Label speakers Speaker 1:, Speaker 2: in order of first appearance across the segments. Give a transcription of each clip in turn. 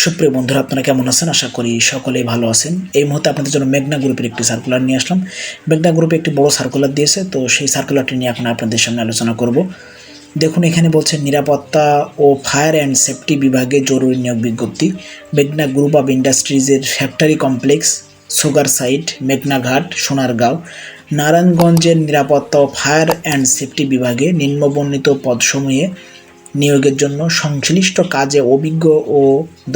Speaker 1: সুপ্রিয় বন্ধুরা, আপনারা কেমন আছেন? আশা করি সকলেই ভালো আছেন। এই মুহূর্তে আপনাদের জন্য মেঘনা গ্রুপের একটি সার্কুলার নিয়ে আসলাম। মেঘনা গ্রুপে একটি বড় সার্কুলার দিয়েছে, তো সেই সার্কুলারটি নিয়ে এখন আপনাদের সামনে আলোচনা করব। দেখুন, এখানে বলছে, নিরাপত্তা ও ফায়ার অ্যান্ড সেফটি বিভাগে জরুরি নিয়োগ বিজ্ঞপ্তি। মেঘনা গ্রুপ অফ ইন্ডাস্ট্রিজের ফ্যাক্টরি কমপ্লেক্স, সুগার সাইট মেঘনাঘাট সোনারগাঁও। নারায়ণগঞ্জের নিরাপত্তা ও ফায়ার অ্যান্ড সেফটি বিভাগে নিম্নবর্ণিত পদসমূহে নিয়োগের জন্য সংশ্লিষ্ট কাজে অভিজ্ঞ ও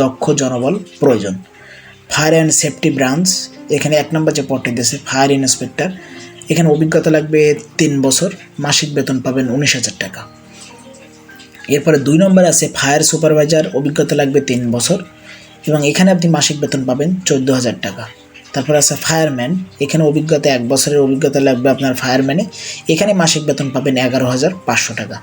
Speaker 1: দক্ষ জনবল প্রয়োজন। ফায়ার অ্যান্ড সেফটি ব্রাঞ্চ এখানে এক নম্বর যে পদটি দিয়েছে ফায়ার ইন্সপেক্টর এখানে অভিজ্ঞতা লাগবে তিন বছর, মাসিক বেতন পাবেন উনিশ হাজার টাকা। এরপরে দুই নম্বর আছে ফায়ার সুপারভাইজার অভিজ্ঞতা লাগবে তিন বছর এবং এখানে আপনি মাসিক বেতন পাবেন চোদ্দ হাজার টাকা। তারপর আছে ফায়ারম্যান এখানে অভিজ্ঞতা, এক বছরের অভিজ্ঞতা লাগবে আপনার ফায়ারম্যানে এখানে মাসিক বেতন পাবেন এগারো হাজার পাঁচশো টাকা।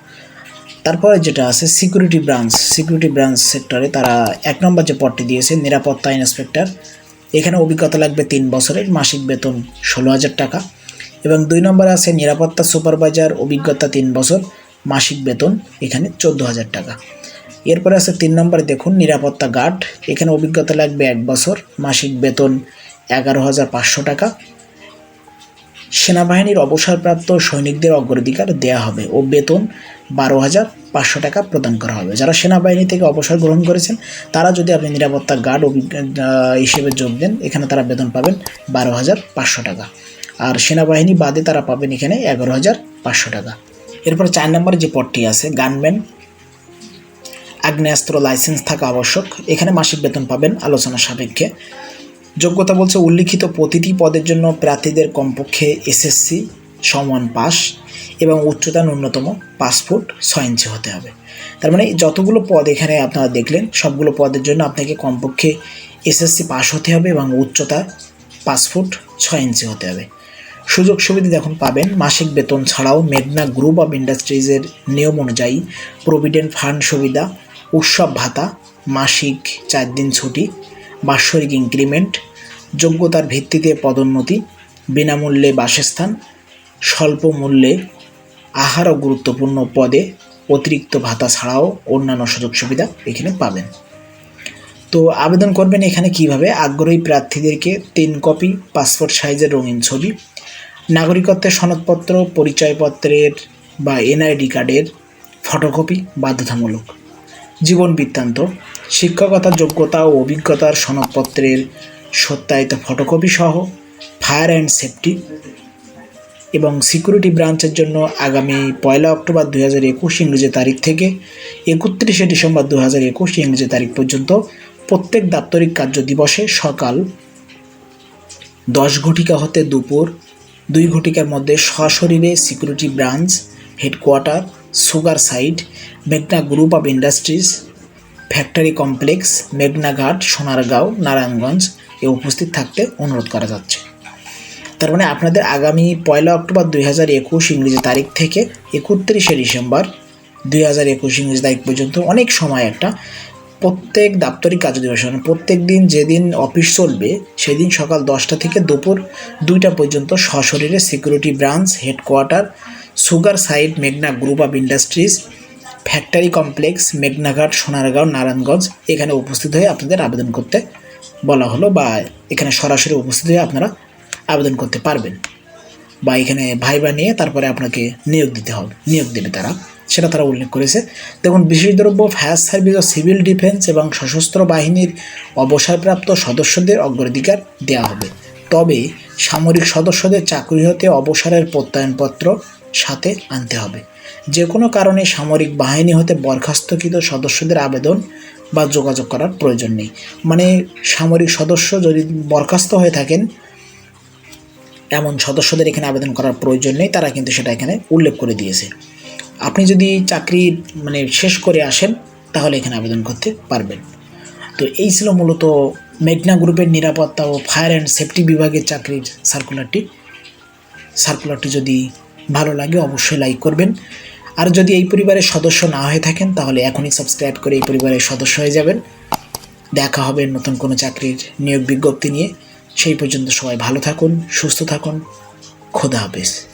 Speaker 1: তারপরে যেটা আছে সিকিউরিটি ব্রাঞ্চ সিকিউরিটি ব্রাঞ্চ সেক্টরে তারা এক নম্বর যে পদটি দিয়েছে, নিরাপত্তা ইন্সপেক্টর এখানে অভিজ্ঞতা লাগবে তিন বছরের, মাসিক বেতন ষোলো হাজার টাকা এবং দুই নম্বরে আছে নিরাপত্তা সুপারভাইজার অভিজ্ঞতা তিন বছর, মাসিক বেতন এখানে চোদ্দ হাজার টাকা। এরপরে আছে তিন নম্বরে দেখুন, নিরাপত্তা গার্ড এখানে অভিজ্ঞতা লাগবে এক বছর, মাসিক বেতন এগারো হাজার পাঁচশো টাকা সেনাবাহিনীর অবসরপ্রাপ্ত সৈনিকদের অগ্রাধিকার দেয়া হবে ও বেতন বারো হাজার পাঁচশো টাকা প্রদান করা হবে। যারা সেনাবাহিনী থেকে অবসর গ্রহণ করেছেন, তারা যদি আপনি নিরাপত্তা গার্ড হিসেবে যোগ দেন, এখানে তারা বেতন পাবেন বারো হাজার পাঁচশো টাকা। আর সেনাবাহিনী বাদে তারা পাবেন এখানে এগারো হাজার পাঁচশো টাকা। এরপর চার নম্বরে যে পদটি আছে, গানম্যান, আগ্নেয়াস্ত্র, লাইসেন্স থাকা আবশ্যক। এখানে মাসিক বেতন পাবেন, আলোচনা সাপেক্ষে যোগ্যতা বলছে উল্লিখিত প্রতিটি পদের জন্য প্রার্থীদের কমপক্ষে এসএসসি সমান পাস এবং উচ্চতা ন্যূনতম ফুট ছয় ইঞ্চি হতে হবে। তার মানে যতগুলো পদ এখানে আপনারা দেখলেন, সবগুলো পদের জন্য আপনাকে কমপক্ষে এসএসসি পাস হতে হবে এবং উচ্চতা ফুট ছয় ইঞ্চি হতে হবে। সুযোগ সুবিধা দেখুন, পাবেন মাসিক বেতন ছাড়াও মেঘনা গ্রুপ অফ ইন্ডাস্ট্রিজের নিয়ম অনুযায়ী প্রভিডেন্ট ফান্ড সুবিধা, উৎসব ভাতা, মাসিক চার দিন ছুটি, বাৎসরিক ইনক্রিমেন্ট যোগ্যতার ভিত্তিতে পদোন্নতি, বিনামূল্যে বাসস্থান স্বল্প মূল্যে আহার ও গুরুত্বপূর্ণ পদে অতিরিক্ত ভাতা ছাড়াও অন্যান্য সুযোগ সুবিধা এখানে পাবেন। তো আবেদন করবেন এখানে কীভাবে? আগ্রহী প্রার্থীদেরকে তিন কপি পাসপোর্ট সাইজের রঙিন ছবি, নাগরিকত্বের সনদপত্র, পরিচয়পত্রের বা এনআইডি কার্ডের ফটোকপি বাধ্যতামূলক। জীবন বৃত্তান্ত শিক্ষকতার যোগ্যতা ও অভিজ্ঞতার সনদপত্রের সত্যায়িত ফটোকপি সহ ফায়ার অ্যান্ড সেফটি এবং সিকিউরিটি ব্রাঞ্চের জন্য আগামী পয়লা অক্টোবর দু হাজার একুশ ইংরেজি তারিখ থেকে একত্রিশে ডিসেম্বর দু হাজার একুশ ইংরেজি তারিখ পর্যন্ত প্রত্যেক দাপ্তরিক কার্য দিবসে সকাল দশ ঘটিকা হতে দুপুর, দুই ঘটিকার মধ্যে সশরীরে security branch headquarter sugar site মেঘনা group of industries factory complex মেঘনাঘাট Sonargaon, Narayanganj এ উপস্থিত থাকতে অনুরোধ করা যাচ্ছে। তার মানে আপনাদের আগামী পয়লা অক্টোবর দুই হাজার একুশ ইংরেজি তারিখ থেকে একত্রিশে ডিসেম্বর দুই হাজার একুশ ইংরেজি তারিখ পর্যন্ত অনেক সময় একটা প্রত্যেক দাপ্তরিক কার্য দিবস মানে প্রত্যেক দিন যেদিন অফিস চলবে, সেদিন সকাল দশটা থেকে দুপুর দুইটা পর্যন্ত সশরীরে security branch, headquarter, sugar side মেঘনা group of industries, factory complex, মেঘনাঘাট, Sonargaon, Narayanganj এখানে উপস্থিত হয়ে আপনাদের আবেদন করতে বলা হলো বা এখানে সরাসরি উপস্থিত হয়ে আপনারা আবেদন করতে পারবেন। বা এখানে ভাইবা নিয়ে তারপরে আপনাকে নিয়োগ দিতে হবে, নিয়োগ দেবে তারা। সেটা তারা উল্লেখ করেছে। দেখুন বিশেষ দ্রব্য ফায়ার সার্ভিস ও সিভিল ডিফেন্স এবং সশস্ত্র বাহিনীর অবসরপ্রাপ্ত সদস্যদের অগ্রাধিকার দেওয়া হবে। তবে সামরিক সদস্যদের চাকরি হতে অবসরের প্রত্যয়নপত্র সাথে আনতে হবে। যে কোনো কারণে সামরিক বাহিনী হতে বরখাস্তকৃত সদস্যদের আবেদন বা যোগাযোগ করার প্রয়োজন নেই। মানে সামরিক সদস্য যদি বরখাস্ত হয়ে থাকেন, এমন সদস্যদের এখানে আবেদন করার প্রয়োজন নেই, তারা কিন্তু সেটা এখানে উল্লেখ করে দিয়েছে। আপনি যদি চাকরি মানে শেষ করে আসেন, তাহলে এখানে আবেদন করতে পারবেন। তো এই ছিল মূলত মেঘনা গ্রুপের নিরাপত্তা ও ফায়ার অ্যান্ড সেফটি বিভাগের চাকরির সার্কুলারটি সার্কুলারটি যদি ভালো লাগে, অবশ্যই লাইক করবেন। আর যদি এই পরিবারের সদস্য না হয়ে থাকেন, তাহলে এখনই সাবস্ক্রাইব করে এই পরিবারের সদস্য হয়ে যাবেন। দেখা হবে নতুন কোনো চাকরির নিয়োগ বিজ্ঞপ্তি নিয়ে। সেই পর্যন্ত সবাই ভালো থাকুন, সুস্থ থাকুন। খোদা হাফেজ।